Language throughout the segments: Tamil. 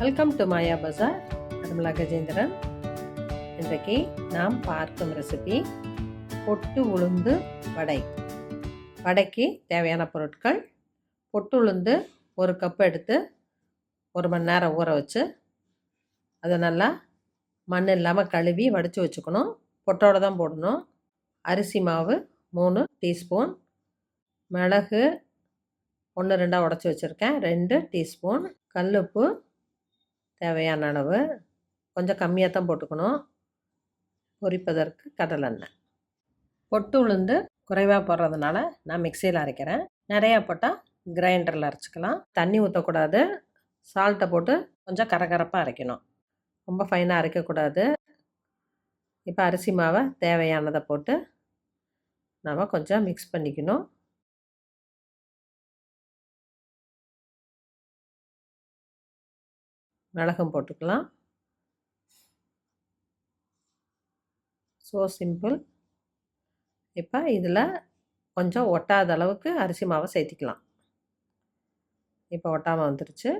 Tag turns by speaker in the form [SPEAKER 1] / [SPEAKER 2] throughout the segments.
[SPEAKER 1] வெல்கம் டு மாயா பஜார் நிர்மலா கஜேந்திரன் இன்றைக்கு நாம் பார்க்கும் ரெசிபி பொட்டு உளுந்து வடை. வடைக்கு தேவையான பொருட்கள் பொட்டு உளுந்து ஒரு கப் எடுத்து ஒரு மணி நேரம் ஊற வச்சு அதை நல்லா மண் இல்லாமல் கழுவி வடித்து வச்சுக்கணும். பொட்டோடு தான் போடணும். அரிசி மாவு மூணு டீஸ்பூன். மிளகு ஒன்று ரெண்டாக உடச்சி வச்சுருக்கேன். ரெண்டு டீஸ்பூன். கல்லுப்பு தேவையான அளவு கொஞ்சம் கம்மியாக தான் போட்டுக்கணும். பொரிப்பதற்கு கடலெண்ணெய் பொட்டு உளுந்து குறைவாக போடுறதுனால நான் மிக்சியில் அரைக்கிறேன். நிறையா போட்டால் கிரைண்டரில் அரைச்சிக்கலாம். தண்ணி ஊற்றக்கூடாது சால்ட்டை போட்டு கொஞ்சம் கரகரப்பாக அரைக்கணும். ரொம்ப ஃபைனாக அரைக்கக்கூடாது. இப்போ அரிசி மாவை தேவையானதை போட்டு நாம் கொஞ்சம் மிக்ஸ் பண்ணிக்கணும். மிளகும் போட்டுக்கலாம். ஸோ சிம்பிள் இப்போ இதில் கொஞ்சம் ஒட்டாத அளவுக்கு அரிசி மாவை சேர்த்திக்கலாம் இப்போ ஒட்டாமல் வந்துருச்சு.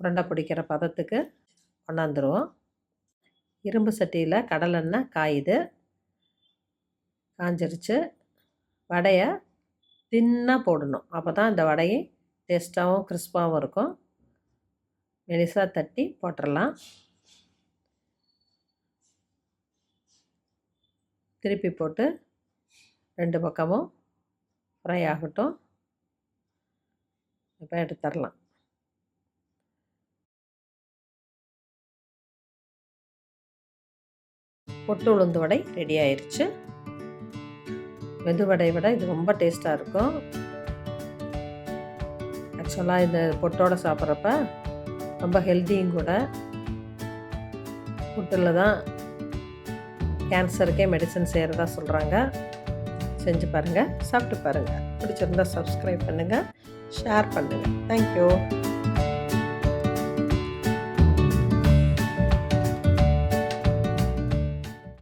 [SPEAKER 1] உருண்டை பிடிக்கிற பதத்துக்கு கொண்டாந்துருவோம். இரும்பு சட்டியில் கடலெண்ணெய் காயுது. காஞ்சிருச்சு. வடையை தின்னாக போடணும். அப்போ தான் இந்த வடையை டேஸ்ட்டாகவும் கிறிஸ்பாகவும் இருக்கும். மெலிசாக தட்டி போட்டுடலாம் திருப்பி போட்டு ரெண்டு பக்கமும் ஃப்ரை ஆகட்டும். இப்போ எடுத்துடலாம் பொட்டு உளுந்து வடை ரெடி ஆயிடுச்சு மெது வடையை விட இது ரொம்ப டேஸ்ட்டாக இருக்கும். ஆக்சுவலாக இந்த பொட்டோட சாப்பிட்றப்ப ரொம்ப ஹெல்த்தியும் கூட. புட்டில் தான் கேன்சருக்கே மெடிசன் செய்கிறதா சொல்கிறாங்க செஞ்சு பாருங்கள் சாப்பிட்டு பாருங்கள் பிடிச்சிருந்தா சப்ஸ்கிரைப் பண்ணுங்கள் ஷேர் பண்ணுங்கள் தேங்க்யூ